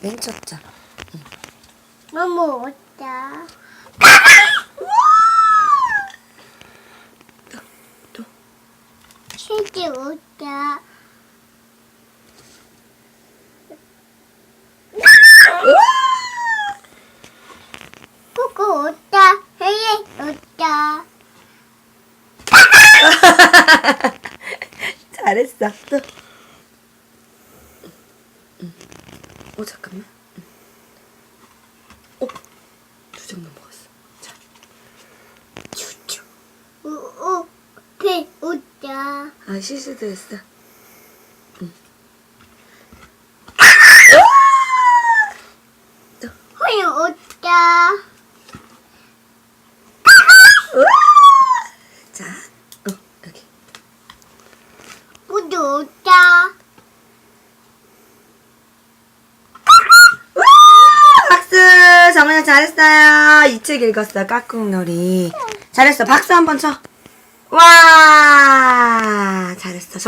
맨 첫자. 웃다. 또. 실제 웃다. 꾸꾸 웃다. 헤이 웃다. 잘했어. 또. 응. 오 잠깐만. 응. 오, 두장 넘어갔어. 자, 쭈쭈. 우우 배 웃다. 아 실수도 했어. 호이 웃다. 자, 어 여기. 모두 웃다. 박수! 정은아 잘했어요. 이 책 읽었어. 까꿍놀이. 잘했어. 박수 한번 쳐. 와!